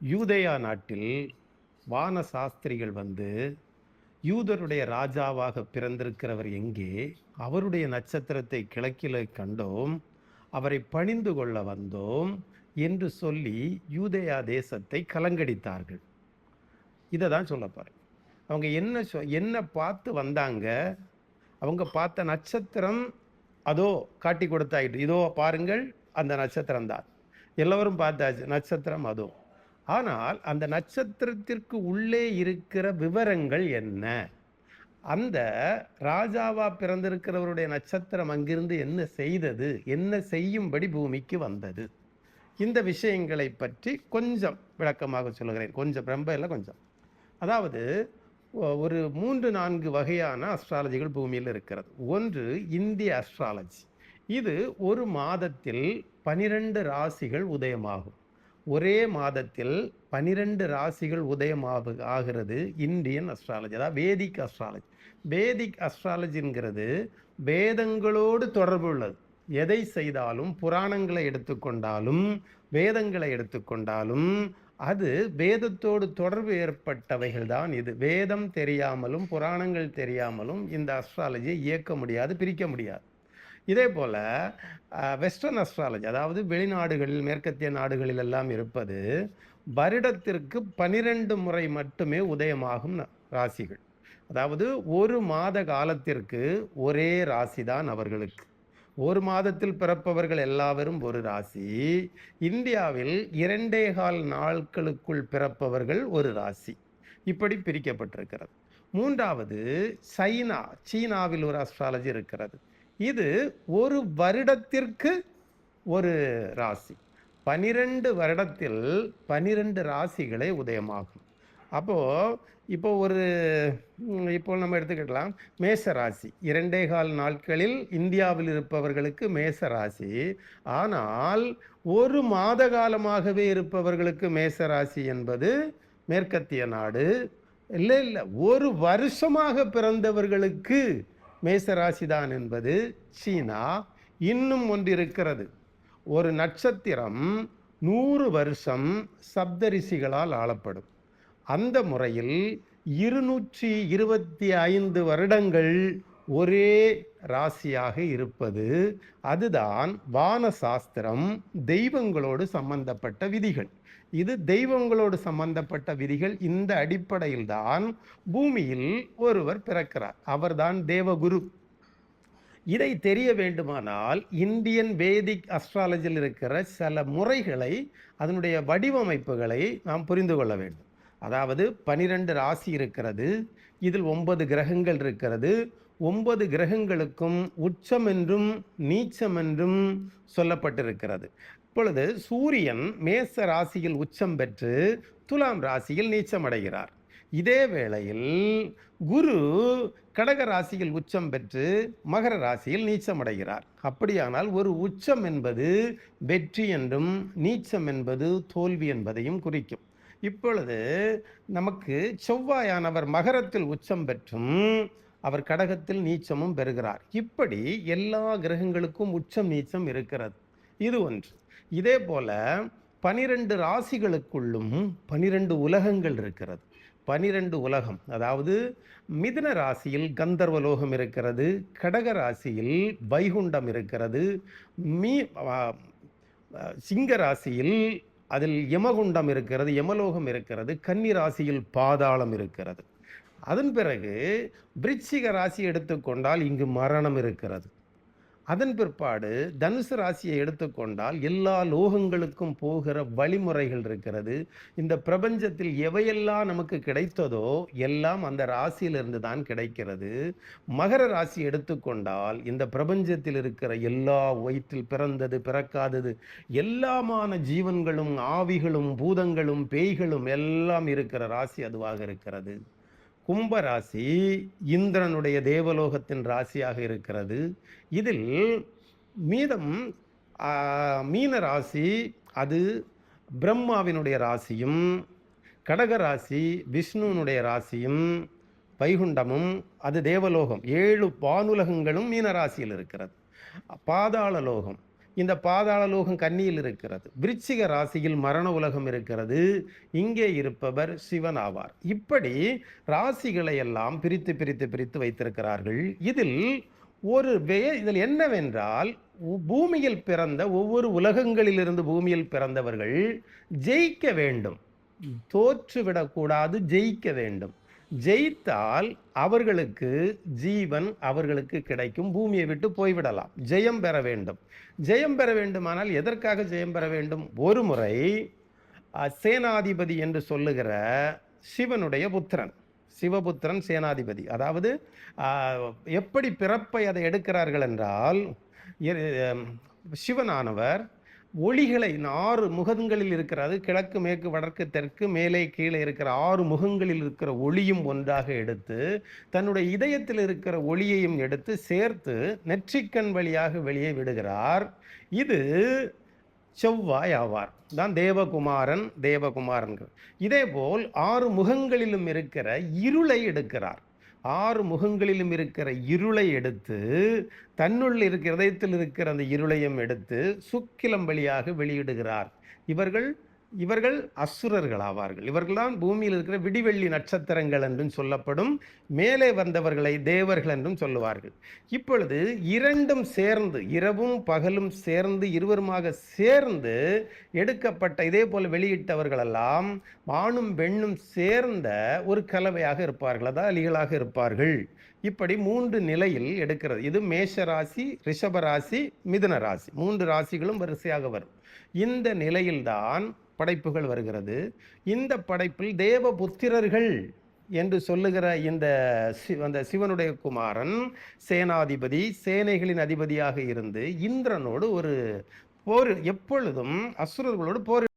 யூதயா நாட்டில் வான சாஸ்திரிகள் வந்து யூதருடைய ராஜாவாக பிறந்திருக்கிறவர் எங்கே? அவருடைய நட்சத்திரத்தை கிழக்கிலே கண்டோம் அவரை பணிந்து கொள்ள வந்தோம் என்று சொல்லி யூதயா தேசத்தை கலங்கடித்தார்கள். இதை தான் சொல்ல அவங்க என்ன சொ என்ன பார்த்து வந்தாங்க? அவங்க பார்த்த நட்சத்திரம் அதோ காட்டி கொடுத்தாயிட்டு இதோ பாருங்கள் அந்த நட்சத்திரம் தான் எல்லோரும் பார்த்தாச்சு நட்சத்திரம் அதோ. ஆனால் அந்த நட்சத்திரத்திற்கு உள்ளே இருக்கிற விவரங்கள் என்ன? அந்த ராஜாவா பிறந்திருக்கிறவருடைய நட்சத்திரம் அங்கிருந்து என்ன செய்தது? என்ன செய்யும்படி பூமிக்கு வந்தது? இந்த விஷயங்களை பற்றி கொஞ்சம் விளக்கமாக சொல்லுகிறேன். கொஞ்சம் ரொம்ப இல்லை கொஞ்சம். அதாவது ஒ- ஒரு மூன்று நான்கு வகையான அஸ்ட்ராலஜிகள் பூமியில் இருக்கிறது. ஒன்று இந்திய அஸ்ட்ராலஜி இது ஒரு மாதத்தில் பனிரெண்டு ராசிகள் உதயமாகும். ஒரே மாதத்தில் பனிரெண்டு ராசிகள் உதயமாக ஆகிறது. இந்தியன் அஸ்ட்ராலஜி அதாவது வேதிக் அஸ்ட்ராலஜி வேதிக் அஸ்ட்ராலஜிங்கிறது வேதங்களோடு தொடர்பு உள்ளது எதை செய்தாலும் புராணங்களை எடுத்துக்கொண்டாலும் வேதங்களை எடுத்துக்கொண்டாலும் அது வேதத்தோடு தொடர்பு ஏற்பட்டவைகள் தான் இது. வேதம் தெரியாமலும் புராணங்கள் தெரியாமலும் இந்த அஸ்ட்ராலஜியை இயக்க முடியாது பிரிக்க முடியாது. இதே போல் வெஸ்டர்ன் அஸ்ட்ராலஜி அதாவது வெளிநாடுகளில் மேற்கத்திய நாடுகளில் எல்லாம் இருப்பது வருடத்திற்கு பனிரெண்டு முறை மட்டுமே உதயமாகும் ந- ராசிகள். அதாவது ஒரு மாத காலத்திற்கு ஒரே ராசி தான் அவர்களுக்கு. ஒரு மாதத்தில் பிறப்பவர்கள் எல்லாவரும் ஒரு ராசி. இந்தியாவில் இரண்டே கால் நாட்களுக்குள் பிறப்பவர்கள் ஒரு ராசி. இப்படி பிரிக்கப்பட்டிருக்கிறது. மூன்றாவது சைனா சீனாவில் ஒரு அஸ்ட்ராலஜி இருக்கிறது. இது ஒரு வருடத்திற்கு ஒரு ராசி. பனிரெண்டு வருடத்தில் பனிரெண்டு ராசிகளே உதயமாகும். அப்போது இப்போ ஒரு இப்போ நம்ம எடுத்துக்கிடலாம். மேச ராசி. இரண்டே கால் நாட்களில் இந்தியாவில் இருப்பவர்களுக்கு மேச ராசி. ஆனால் ஒரு மாத காலமாகவே இருப்பவர்களுக்கு மேச ராசி என்பது மேற்கத்திய நாடு. இல்லை இல்லை. ஒரு வருஷமாக பிறந்தவர்களுக்கு மேசராசிதான் என்பது சீனா இன்னும் ஒன்று இருக்கிறது ஒரு நட்சத்திரம் நூறு வருஷம் சப்தரிசிகளால் ஆளப்படும். அந்த முறையில் இருநூற்றி இருபத்தி ஐந்து வருடங்கள் ஒரே ராசியாக இருப்பது அதுதான் வான சாஸ்திரம் தெய்வங்களோடு சம்பந்தப்பட்ட விதிகள். இது தெய்வங்களோடு சம்பந்தப்பட்ட விதிகள். இந்த அடிப்படையில் தான் பூமியில் ஒருவர் பிறக்கிறார். அவர்தான் தேவகுரு. இதை தெரிய வேண்டுமானால் இந்தியன் வேதிக் அஸ்ட்ராலஜியில் இருக்கிற சில முறைகளை அதனுடைய வடிவமைப்புகளை நாம் புரிந்து கொள்ள வேண்டும். அதாவது பனிரெண்டு ராசி இருக்கிறது இதில் ஒன்பது கிரகங்கள் இருக்கிறது. ஒன்பது கிரகங்களுக்கும் உச்சம் என்றும் நீச்சம் என்றும் சொல்லப்பட்டிருக்கிறது. இப்பொழுது சூரியன் மேச ராசியில் உச்சம் பெற்று துலாம் ராசியில் நீச்சம் அடைகிறார். இதே வேளையில் குரு கடக ராசியில் உச்சம் பெற்று மகர ராசியில் நீச்சம் அடைகிறார். அப்படியானால் ஒரு உச்சம் என்பது வெற்றி என்றும் நீச்சம் என்பது தோல்வி என்பதையும் குறிக்கும். இப்பொழுது நமக்கு செவ்வாயானவர் மகரத்தில் உச்சம் பெற்றும் அவர் கடகத்தில் நீச்சமும் பெறுகிறார். இப்படி எல்லா கிரகங்களுக்கும் உச்சம் நீச்சம் இருக்கிறது. இது ஒன்று. இதே போல் பனிரெண்டு ராசிகளுக்குள்ளும் பனிரெண்டு உலகங்கள் இருக்கிறது. பனிரெண்டு உலகம் அதாவது மிதுன ராசியில் கந்தர்வலோகம் இருக்கிறது கடக ராசியில் வைகுண்டம் இருக்கிறது மீ சிங்க ராசியில் அதில் யமகுண்டம் இருக்கிறது யமலோகம் இருக்கிறது கன்னி ராசியில் பாதாளம் இருக்கிறது. அதன் பிறகு விருச்சிக ராசி எடுத்துக்கொண்டால் இங்கு மரணம் இருக்கிறது. அதன் பிற்பாடு தனுசு ராசியை எடுத்துக்கொண்டால் எல்லா லோகங்களுக்கும் போகிற வழிமுறைகள் இருக்கிறது. இந்த பிரபஞ்சத்தில் எவையெல்லாம் நமக்கு கிடைத்ததோ எல்லாம் அந்த ராசியிலிருந்து தான் கிடைக்கிறது. மகர ராசி எடுத்துக்கொண்டால் இந்த பிரபஞ்சத்தில் இருக்கிற எல்லா வயிற்றில் பிறந்தது பிறக்காதது எல்லாமான ஜீவன்களும் ஆவிகளும் பூதங்களும் பேய்களும் எல்லாம் இருக்கிற ராசி அதுவாக இருக்கிறது. கும்ப ராசி இந்திரனுடைய தேவலோகத்தின் ராசியாக இருக்கிறது. இதில் மீதம் மீன ராசி அது பிரம்மாவினுடைய ராசியும் கடக ராசி விஷ்ணுனுடைய ராசியும் வைகுண்டமும் அது தேவலோகம். ஏழு பானுலகங்களும் மீன ராசியில் இருக்கிறது. பாதாள லோகம். இந்த பாதாள லோகம் கன்னியில் இருக்கிறது. விருச்சிக ராசியில் மரண உலகம் இருக்கிறது. இங்கே இருப்பவர் சிவன் ஆவார். இப்படி ராசிகளை எல்லாம் பிரித்து பிரித்து பிரித்து வைத்திருக்கிறார்கள். இதில் ஒரு வே இதில் என்னவென்றால் பூமியில் பிறந்த ஒவ்வொரு உலகங்களிலிருந்து பூமியில் பிறந்தவர்கள் ஜெயிக்க வேண்டும். தோற்றுவிடக்கூடாது ஜெயிக்க வேண்டும். ஜெயித்தால் அவர்களுக்கு ஜீவன் அவர்களுக்கு கிடைக்கும். பூமியை விட்டு போய்விடலாம். ஜெயம் பெற வேண்டும். ஜெயம் பெற வேண்டுமானால் எதற்காக ஜெயம் பெற வேண்டும்? ஒரு முறை சேனாதிபதி என்று சொல்லுகிற சிவனுடைய புத்திரன். சிவபுத்திரன் சேனாதிபதி. அதாவது எப்படி பிறப்பை அதை எடுக்கிறார்கள் என்றால் சிவனானவர் ஒளிகளை ஆறு முகங்களில் இருக்கிறது கிழக்கு மேற்கு வடக்கு தெற்கு மேலே கீழே இருக்கிற ஆறு முகங்களில் இருக்கிற ஒளியும் ஒன்றாக எடுத்து தன்னுடைய இதயத்தில் இருக்கிற ஒளியையும் எடுத்து சேர்த்து நெற்றிக்கண் வழியாக வெளியே விடுகிறார். இது செவ்வாய் ஆவார். தான் தேவகுமாரன் தேவகுமாரன்கள். இதேபோல் ஆறு முகங்களிலும் இருக்கிற இருளை எடுக்கிறார். ஆறு முகங்களிலும் இருக்கிற இருளை எடுத்து தன்னுள் இருக்கிற இதயத்தில் இருக்கிற அந்த இருளையும் எடுத்து சுக்கிலம் வழியாக வெளியிடுகிறார். இவர்கள் இவர்கள் அசுரர்கள் ஆவார்கள். இவர்கள்தான் பூமியில் இருக்கிற விடிவெள்ளி நட்சத்திரங்கள் என்றும் சொல்லப்படும் மேலே வந்தவர்களை தேவர்கள் என்றும் சொல்லுவார்கள். இப்பொழுது இரண்டும் சேர்ந்து இரவும் பகலும் சேர்ந்து இருவருமாக சேர்ந்து எடுக்கப்பட்ட இதே போல் வெளியிட்டவர்களெல்லாம் ஆணும் பெண்ணும் சேர்ந்த ஒரு கலவையாக இருப்பார்கள். அதாவது அலிகளாக இருப்பார்கள். இப்படி மூன்று நிலையில் எடுக்கிறது. இது மேஷ ராசி ரிஷப ராசி மிதுன ராசி மூன்று ராசிகளும் வரிசையாக வரும். இந்த நிலையில்தான் படைப்புகள் வருகிறது. இந்த படைப்பில் தேவ புத்திரர்கள் என்று சொல்லுகிற இந்த சி அந்த சிவனுடைய குமாரன் சேனாதிபதி சேனைகளின் அதிபதியாக இருந்து இந்திரனோடு ஒரு போர் எப்பொழுதும் அசுரர்களோடு போர்